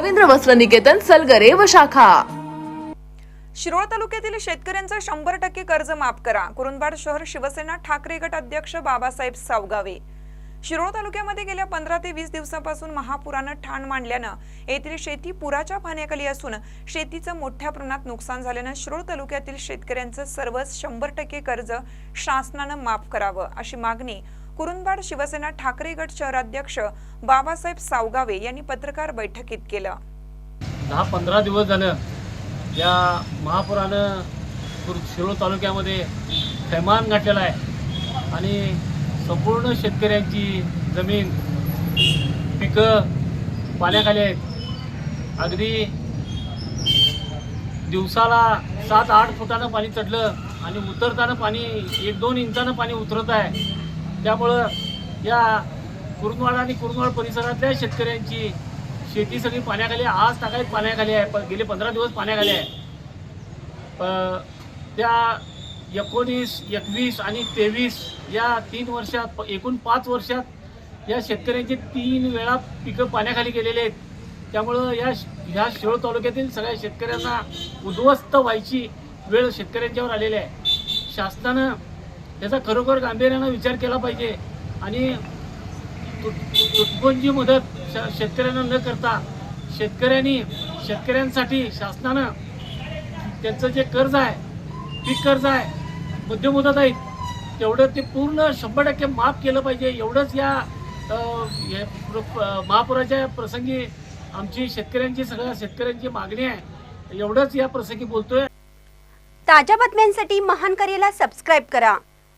रवींद्र वस्त्र निकेतन सलगरे व शाखा. शिरोळ तालुक्यातील शेतकऱ्यांचं शंभर टक्के कर्ज माफ करा. कुरुंदवाड शहर शिवसेना ठाकरे गट अध्यक्ष बाबासाहेब सावगावे. शिरोळ तालुक्यामध्ये गेल्या पंधरा ते वीस दिवसापासून महापुरानं ठाण मांडल्यानं येथील शेती पुराच्या पाण्याखाली असून शेतीचं मोठ्या प्रमाणात नुकसान झाल्यानं शिरोळ तालुक्यातील शेतकऱ्यांचं सर्वच शंभर टक्के कर्ज शासनानं माफ करावं अशी मागणी कुरुंदवाड शिवसेना ठाकरे गट शहराध्यक्ष बाबासाहेब सावगावे यांनी पत्रकार बैठकीत केलं. दहा पंधरा दिवस झालं या महापुरानं शिरोळ तालुक्यामध्ये थैमान गाठलेला आहे आणि संपूर्ण शेतकऱ्यांची जमीन पिकं पाण्याखाली आहेत. अगदी दिवसाला सात आठ फुटानं पाणी चढलं आणि उतरताना पाणी एक दोन इंचानं पाणी उतरत आहे. त्यामुळं या कुरुंदवाड आणि कुरुंदवाड परिसरातल्या शेतकऱ्यांची शेती सगळी पाण्याखाली आहे. आज टाकायत पाण्याखाली आहे. प- गेले पंधरा दिवस पाण्याखाली आहे. प- त्या एकोणीस एकवीस आणि तेवीस या तीन वर्षात एकूण पाच वर्षात या शेतकऱ्यांचे तीन वेळा पिकं पाण्याखाली गेलेले आहेत. त्यामुळं या श- ह्या शेळ तालुक्यातील सगळ्या शेतकऱ्यांना उद्ध्वस्त व्हायची वेळ शेतकऱ्यांच्यावर आलेली आहे. शासनानं याचा खरोखर गांभीर्यानं विचार केला पाहिजे. आणि तुटपुंजी मदत श- शेतकऱ्यांना न करता शेतकऱ्यांनी शेतकऱ्यांसाठी शासनानं त्यांचं जे कर्ज आहे पीक कर्ज आहे मध्यम मुदत तेवढं ते पूर्ण शंभर टक्के माफ केलं पाहिजे. एवढंच या हे महापुराच्या प्रसंगी आमची शेतकऱ्यांची सगळ्या शेतकऱ्यांची मागणी आहे. एवढंच या प्रसंगी बोलतोय. ताज्या बातम्यांसाठी महान करेला सबस्क्राईब करा.